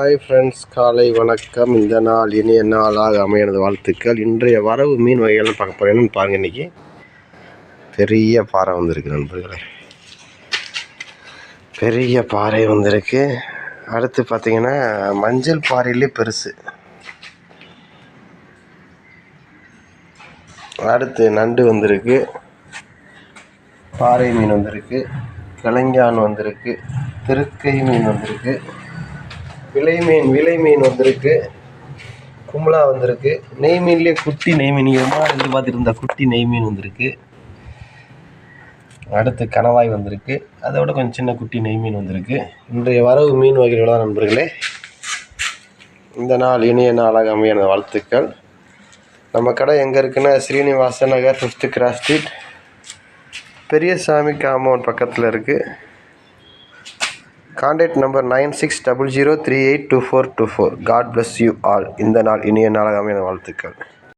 Hi friends காலை வணக்கம். இந்த நாள் இனிய நாளாக அமையனது வாழ்த்துக்கள். இன்றைய வரவு மீன் வகைகள்னு பார்க்க போகிறேன் பாருங்க பாருங்கள் இன்றைக்கி பெரிய பாறை வந்திருக்கு நண்பர்களே. பெரிய பாறை வந்திருக்கு. அடுத்து பார்த்தீங்கன்னா மஞ்சள் பாறையிலே பெருசு. அடுத்து நண்டு வந்திருக்கு. பாறை மீன் வந்திருக்கு. கிளங்கான் வந்திருக்கு. திருக்கை மீன் வந்திருக்கு. விலை மீன் விலை மீன் வந்திருக்கு. கும்பலா வந்திருக்கு. நெய் மீன்லேயே குட்டி நெய் மீன். எதிர்பார்த்துருந்த குட்டி நெய் மீன் வந்திருக்கு. அடுத்து கணவாய் வந்திருக்கு. அதை விட கொஞ்சம் சின்ன குட்டி நெய் மீன் வந்திருக்கு. இன்றைய வரவு மீன் வகைகளோட நண்பர்களே? இந்த நாள் இனிய நாளாக அமையான வாழ்த்துக்கள். நம்ம கடை எங்கே இருக்குன்னா Srinivasa Nagar fifth cross street Periyasamy compound பக்கத்தில் இருக்குது contact number nine six double zero three eight two four two four God bless you all இந்த நாள் இனிய நாளாக அமைய வாழ்த்துக்கள்.